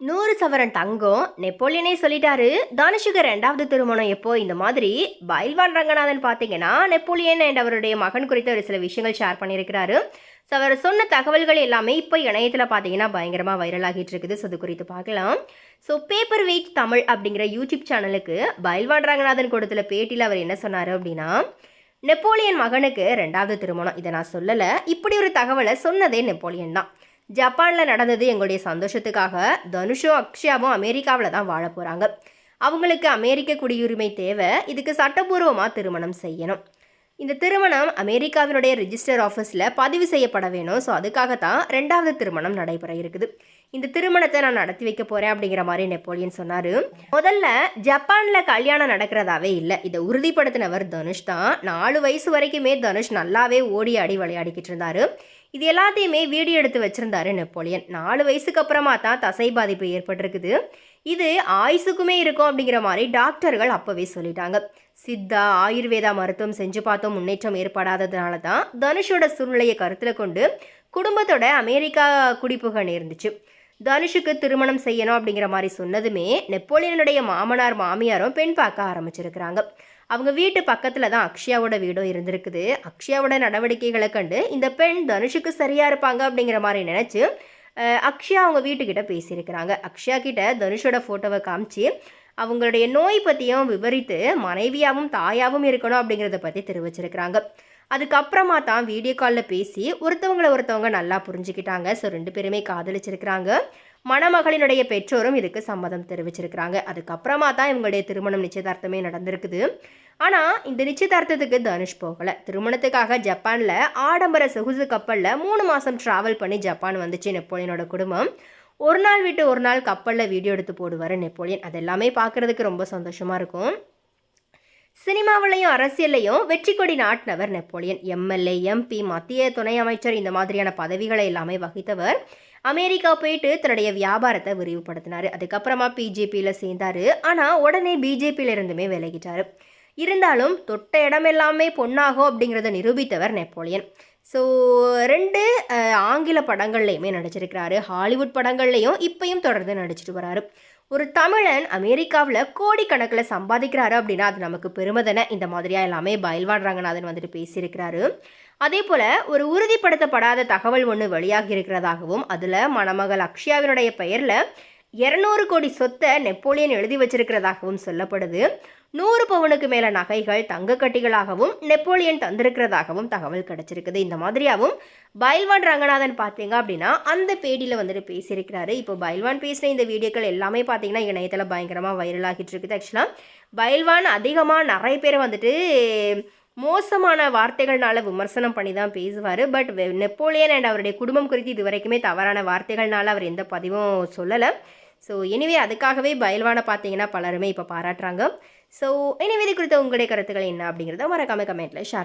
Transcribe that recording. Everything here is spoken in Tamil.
நூறு சவரன் தங்கம் நெப்போலியனே சொல்லிட்டாரு. தானுஷுக்கு ரெண்டாவது திருமணம் எப்போ? இந்த மாதிரி பைல்வான் ரங்கநாதன் பார்த்தீங்கன்னா நெப்போலியன் அண்ட் அவருடைய மகன் குறித்த ஒரு சில விஷயங்கள் ஷேர் பண்ணியிருக்கிறாரு. ஸோ அவர் சொன்ன தகவல்கள் எல்லாமே இப்போ இணையத்தில் பார்த்தீங்கன்னா பயங்கரமாக வைரல் ஆகிட்டு இருக்குது. ஸோ அது குறித்து பார்க்கலாம். ஸோ பேப்பர் வெயிட் தமிழ் அப்படிங்கிற யூடியூப் சேனலுக்கு பைல்வான் ரங்கநாதன் கொடுத்துல பேட்டியில் அவர் என்ன சொன்னார் அப்படின்னா நெப்போலியன் மகனுக்கு ரெண்டாவது திருமணம். இதை நான் சொல்லலை. இப்படி ஒரு தகவலை சொன்னதே நெப்போலியன் தான். ஜப்பானில் நடந்தது எங்களுடைய சந்தோஷத்துக்காக. தனுஷும் அக்ஷயாவும் அமெரிக்காவில் தான் வாழ போகிறாங்க அவங்களுக்கு அமெரிக்க குடியுரிமை தேவை. இதுக்கு சட்டபூர்வமாக திருமணம் செய்யணும். இந்த திருமணம் அமெரிக்காவினுடைய ரிஜிஸ்டர் ஆஃபீஸில் பதிவு செய்யப்பட வேணும். ஸோ அதுக்காகத்தான் ரெண்டாவது திருமணம் நடைபெற இருக்குது. இந்த திருமணத்தை நான் நடத்தி வைக்க போகிறேன் அப்படிங்கிற மாதிரி நெப்போலியன் சொன்னார். முதல்ல ஜப்பானில் கல்யாணம் நடக்கிறதாவே இல்லை. இதை உறுதிப்படுத்தினவர் தனுஷ் தான். நாலு வயசு வரைக்குமே தனுஷ் நல்லாவே ஓடி ஆடி விளையாடிக்கிட்டு இருந்தார். இது எல்லாத்தையுமே வீடியோ எடுத்து வச்சுருந்தாரு நெப்போலியன். நாலு வயசுக்கு அப்புறமா தான் தசை பாதிப்பு ஏற்பட்டிருக்குது. இது ஆயுசுக்குமே இருக்கும் அப்படிங்கிற மாதிரி டாக்டர்கள் அப்போவே சொல்லிட்டாங்க. சித்தா ஆயுர்வேதா மருத்துவம் செஞ்சு பார்த்தோம் முன்னேற்றம் ஏற்படாததுனால தான் தனுஷோட சூழ்நிலையை கருத்தில் கொண்டு குடும்பத்தோட அமெரிக்கா குடிப்புக நேர்ந்துச்சு. தனுஷுக்கு திருமணம் செய்யணும் அப்படிங்கிற மாதிரி சொன்னதுமே நெப்போலியனுடைய மாமனார் மாமியாரும் பெண் பார்க்க ஆரம்பிச்சிருக்கிறாங்க. அவங்க வீட்டு பக்கத்தில் தான் அக்ஷயாவோட வீடும் இருந்திருக்குது. அக்ஷயாவோட நடவடிக்கைகளை கண்டு இந்த பெண் தனுஷுக்கு சரியாக இருப்பாங்க அப்படிங்கிற மாதிரி நினச்சி அக்ஷயா அவங்க வீட்டுக்கிட்ட பேசியிருக்கிறாங்க. அக்ஷயா கிட்ட தனுஷோட ஃபோட்டோவை காமிச்சு அவங்களுடைய நோய் பற்றியும் விவரித்து மனைவியாகவும் தாயாகவும் இருக்கணும் அப்படிங்கிறத பற்றி தெரிவிச்சிருக்கிறாங்க. அதுக்கப்புறமா தான் வீடியோ காலில் பேசி ஒருத்தவங்களை ஒருத்தவங்க நல்லா புரிஞ்சுக்கிட்டாங்க. ஸோ ரெண்டு பேருமே காதலிச்சிருக்கிறாங்க. மணமகளினுடைய பெற்றோரும் இதுக்கு சம்மதம் தெரிவிச்சிருக்கிறாங்க. அதுக்கப்புறமா தான் இவங்களுடைய திருமணம் நிச்சயதார்த்தமே நடந்திருக்குது. ஆனால் இந்த நிச்சயதார்த்தத்துக்கு தனுஷ் போகலை. திருமணத்துக்காக ஜப்பானில் ஆடம்பர சொகுசு கப்பலில் மூணு மாதம் ட்ராவல் பண்ணி ஜப்பான் வந்துச்சு நெப்போலியனோட குடும்பம். ஒரு நாள் விட்டு ஒரு நாள் கப்பலில் வீடியோ எடுத்து போடுவார் நெப்போலியன். அது எல்லாமே பார்க்குறதுக்கு ரொம்ப சந்தோஷமாக இருக்கும். சினிமாவிலையும் அரசியல்லையும் வெற்றி கொடி நாட்டினவர் நெப்போலியன். எம்எல்ஏ எம்பி மத்திய துணை அமைச்சர் இந்த மாதிரியான பதவிகளை எல்லாமே வகித்தவர். அமெரிக்கா போயிட்டு தன்னுடைய வியாபாரத்தை விரிவுபடுத்தினார். அதுக்கப்புறமா பிஜேபியில் சேர்ந்தார். ஆனால் உடனே பிஜேபியில இருந்துமே விலகிட்டார். இருந்தாலும் தொட்ட இடம் எல்லாமே பொன்னாகும் அப்படிங்கிறத நிரூபித்தவர் நெப்போலியன். ஸோ ரெண்டு சில படங்கள்லையுமே நடிச்சிருக்கிறாரு. ஹாலிவுட் படங்கள்லையும் இப்பையும் தொடர்ந்து நடிச்சிட்டு வராரு. ஒரு தமிழன் அமெரிக்காவில் கோடிக்கணக்கில் சம்பாதிக்கிறாரு அப்படின்னா அது நமக்கு பெருமை தானே? இந்த மாதிரியாக எல்லாமே பயில்வான் ரங்கநாதன் வந்துட்டு பேசியிருக்கிறாரு. அதே போல் ஒரு உறுதிப்படுத்தப்படாத தகவல் ஒன்று வெளியாகி இருக்கிறதாகவும் அதில் மணமகள் அக்ஷயாவினுடைய பெயரில் இரநூறு கோடி சொத்தை நெப்போலியன் எழுதி வச்சிருக்கிறதாகவும் சொல்லப்படுது. நூறு பவுனுக்கு மேலே நகைகள் தங்க கட்டிகளாகவும் நெப்போலியன் தந்திருக்கிறதாகவும் தகவல் கிடைச்சிருக்குது. இந்த மாதிரியாகவும் பைல்வான் ரங்கநாதன் பார்த்தீங்க அப்படின்னா அந்த பேடியில் வந்துட்டு பேசியிருக்கிறாரு. இப்போ பைல்வான் பேசின இந்த வீடியோக்கள் எல்லாமே பார்த்தீங்கன்னா இணையத்தில் பயங்கரமாக வைரல் ஆகிட்டு இருக்குது. ஆக்சுவலாக பைல்வான் அதிகமாக நிறைய பேர் வந்துட்டு மோசமான வார்த்தைகள்னால விமர்சனம் பண்ணி தான் பேசுவார். பட் நெப்போலியன் அண்ட் அவருடைய குடும்பம் குறித்து இது வரைக்குமே தவறான வார்த்தைகள்னால அவர் எந்த பதிவும் சொல்லலை. ஸோ எனிவே அதுக்காகவே பயில்வான பார்த்தீங்கன்னா பலருமே இப்போ பாராட்டுறாங்க. ஸோ எனிவே இது குறித்த உங்களுடைய கருத்துக்கள் என்ன அப்படிங்கிறத மறக்காமல் கமெண்ட்டில் ஷேர்